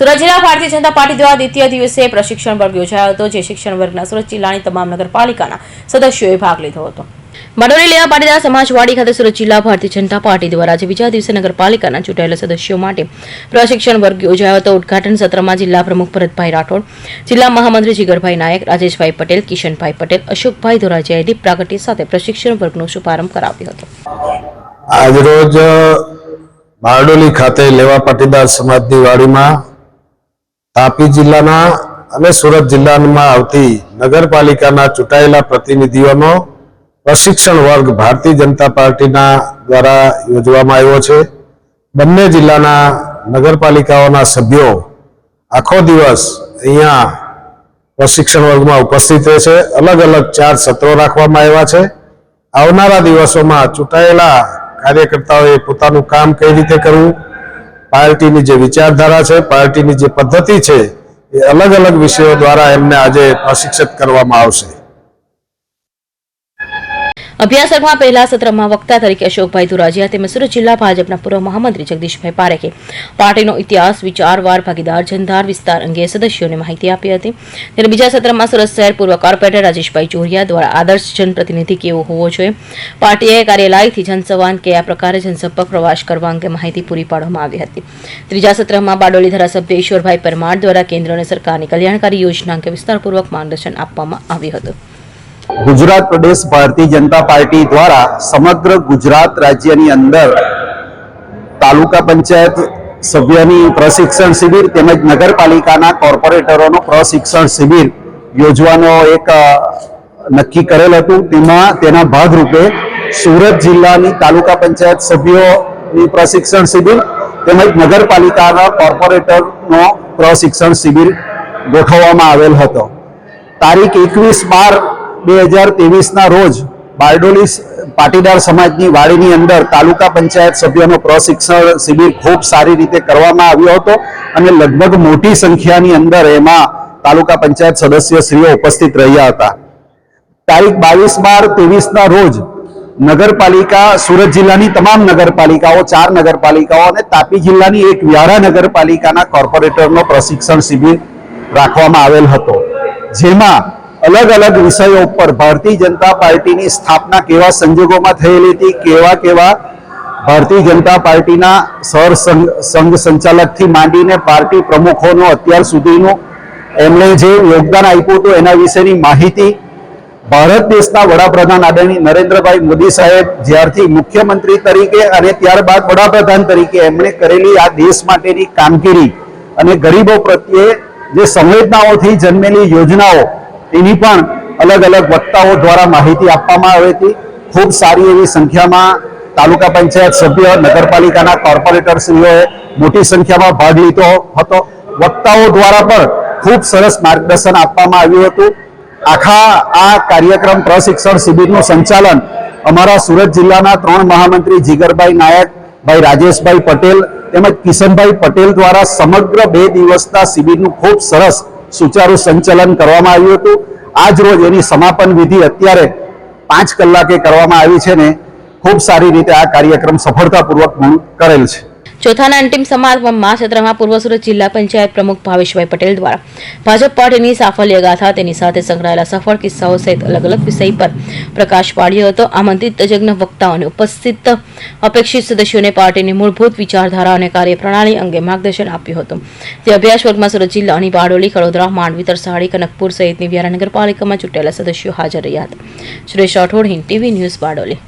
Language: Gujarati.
સુરત જિલ્લા ભારતીય જનતા પાર્ટી દ્વારા દ્વિતીય દિવસે પ્રશિક્ષણ વર્ગ યોજાયો હતો જે શિક્ષણ વર્ગના સુરત જિલ્લાની તમામ નગરપાલિકાના સદસ્યોએ ભાગ લીધો હતો. લેવા પાટીદાર સમાજવાડી ખાતે સુરત જિલ્લા ભારતીય જનતા પાર્ટી દ્વારા આજે બીજા દિવસે નગરપાલિકાના ચૂંટાયેલા સદસ્યો માટે પ્રશિક્ષણ વર્ગ યોજાયો હતો. ઉદઘાટન સત્રમાં જિલ્લા પ્રમુખ ભરતભાઈ રાઠોડ જિલ્લા મહામંત્રી જીગરભાઈ નાયક રાજેશભાઈ પટેલ કિશનભાઈ પટેલ અશોકભાઈ ધોરાજીયાએ દીપ પ્રાગટ્ય સાથે પ્રશિક્ષણ વર્ગનો શુભારંભ કરાવ્યો હતો. આજરોજ બારડોલી ખાતે લેવા પાટીદાર સમાજની વાડીમાં તાપી જિલ્લાના અને સુરત જિલ્લામાં આવતી નગરપાલિકાના ચૂંટાયેલા પ્રતિનિધિઓનો પ્રશિક્ષણ વર્ગ ભારતીય જનતા પાર્ટીના દ્વારા યોજવામાં આવ્યો છે. બંને જિલ્લાના નગરપાલિકાઓના સભ્યો આખો દિવસ અહીંયા પ્રશિક્ષણ વર્ગમાં ઉપસ્થિત રહેશે અલગ અલગ ચાર સત્રો રાખવામાં આવ્યા છે. આવનારા દિવસોમાં ચૂંટાયેલા કાર્યકર્તાઓએ પોતાનું કામ કઈ રીતે કરવું? પાર્ટીની જે વિચારધારા છે, પાર્ટીની જે પદ્ધતિ છે, એ અલગ અલગ વિષયો દ્વારા એમને આજે પ્રશિક્ષિત કરવામાં આવશે. અભ્યાસ વર્ગમાં પહેલા સત્રમાં વક્તા તરીકે અશોકભાઈ ધુરાજીયા તેમજ સુરત જિલ્લા ભાજપના પૂર્વ મહામંત્રી જગદીશભાઈ પારેખે પાર્ટીનો ઇતિહાસ, વિચારવાર, ભાગીદાર જનધાર વિસ્તાર અંગે સદસ્યોને માહિતી આપી હતી. ત્યારે બીજા સત્રમાં સુરત શહેર પૂર્વ કોર્પોરેટર રાજેશભાઈ ચોરિયા દ્વારા આદર્શ જનપ્રતિનિધિ કેવો હોવો જોઈએ? પાર્ટીએ કાર્યાલયથી જનસંવાદ કયા પ્રકારે જનસંપર્ક પ્રવાસ કરવા અંગે માહિતી પૂરી પાડવામાં આવી હતી. ત્રીજા સત્રમાં બારડોલી ધારાસભ્ય ઈશ્વરભાઈ પરમાર દ્વારા કેન્દ્ર અને સરકારની કલ્યાણકારી યોજના અંગે વિસ્તારપૂર્વક માર્ગદર્શન આપવામાં આવ્યું હતું. ગુજરાત પ્રદેશ ભારતીય જનતા પાર્ટી દ્વારા સમગ્ર ગુજરાત રાજ્યની અંદર તાલુકા પંચાયત સભ્યની પ્રશિક્ષણ શિબિર તેમજ નગરપાલિકાના કોર્પોરેટરોનો પ્રશિક્ષણ શિબિર યોજવાનો એક નક્કી કરેલ હતું. તેમાં, તેના ભાગરૂપે સુરત જિલ્લાની તાલુકા પંચાયત સભ્યોની પ્રશિક્ષણ શિબિર તેમજ નગરપાલિકાના કોર્પોરેટરનો પ્રશિક્ષણ શિબિર ગોઠવવામાં આવેલ હતો. તારીખ એકવીસ બાર બે હજાર ત્રેવીસના રોજ બારડોલી પાટીદાર સમાજની વાડીની અંદર તાલુકા પંચાયત સભ્યોનો પ્રશિક્ષણ શિબિર ખૂબ સારી રીતે કરવામાં આવ્યો હતો અને લગભગ મોટી સંખ્યાની અંદર એમાં તાલુકા પંચાયત સદસ્યશ્રીઓ ઉપસ્થિત રહ્યા હતા. તારીખ બાવીસ બાર ત્રેવીસના રોજ નગરપાલિકા, સુરત જિલ્લાની તમામ નગરપાલિકાઓ, ચાર નગરપાલિકાઓ અને તાપી જિલ્લાની એક વ્યારા નગરપાલિકાના કોર્પોરેટરનો પ્રશિક્ષણ શિબિર રાખવામાં આવેલ હતો. જેમાં અલગ અલગ વિષયો ઉપર ભારતીય જનતા પાર્ટીની સ્થાપના કેવા સંજોગોમાં થયેલી હતી, કેવા કેવા ભારતીય જનતા પાર્ટીના સર સંઘ સંચાલકથી માંડીને પાર્ટી પ્રમુખોનું અત્યાર સુધીનું એમણે જે યોગદાન આપ્યું હતું એના વિશેની માહિતી ભારત દેશના વડાપ્રધાન આદરણીય નરેન્દ્રભાઈ મોદી સાહેબ જ્યારથી મુખ્યમંત્રી તરીકે અને ત્યારબાદ વડાપ્રધાન તરીકે એમણે કરેલી આ દેશ માટેની કામગીરી અને ગરીબો પ્રત્યે જે સંવેદનાઓથી જન્મેલી યોજનાઓ એની પણ અલગ અલગ વક્તાઓ દ્વારા માહિતી આપવામાં આવી હતી. ખૂબ સારી એવી સંખ્યામાં તાલુકા પંચાયત સભ્ય, નગરપાલિકાના કોર્પોરેટરશ્રીઓએ મોટી સંખ્યામાં ભાગ લીધો હતો. વક્તાઓ દ્વારા પણ ખૂબ સરસ માર્ગદર્શન આપવામાં આવ્યું હતું. આખા આ કાર્યક્રમ પ્રશિક્ષણ શિબિરનું સંચાલન અમારા સુરત જિલ્લાના ત્રણ મહામંત્રી જીગરભાઈ નાયક, ભાઈ રાજેશભાઈ પટેલ તેમજ કિશનભાઈ પટેલ દ્વારા સમગ્ર બે દિવસના શિબિરનું ખૂબ સરસ સુચારુ સંચાલન કરવામાં આવ્યું હતું. આજ રોજ એની સમાપન વિધિ અત્યારે પાંચ કલાકે કરવામાં આવી છે ને ખૂબ સારી રીતે આ કાર્યક્રમ સફળતાપૂર્વક પૂર્ણ કરેલ છે. ચોથાના અંતિમ સમારંભમાં સત્રમાં પૂર્વ સુરત જિલ્લા પંચાયત પ્રમુખ ભાવેશભાઈ પટેલ દ્વારા ભાજપ પાર્ટીની સાફલ્ય ગાથા તેની સાથે સંકળાયેલા સફળ કિસ્સાઓ સહિત અલગ અલગ વિષય પર પ્રકાશ પાડ્યો હતો. આમંત્રિત તજજ્ઞ વક્તાઓને ઉપસ્થિત અપેક્ષિત સદસ્યોને પાર્ટીની મૂળભૂત વિચારધારા અને કાર્યપ્રણાલી અંગે માર્ગદર્શન આપ્યું હતું. તે અભ્યાસ વર્ગમાં સુરત જિલ્લાની બારડોલી ખડોદરા, માંડવી, તરસાડી, કનકપુર સહિતની વ્યારા નગરપાલિકામાં ચૂંટાયેલા સદસ્યો હાજર રહ્યા હતા. Suresh Rathod, Hind TV news Bardoli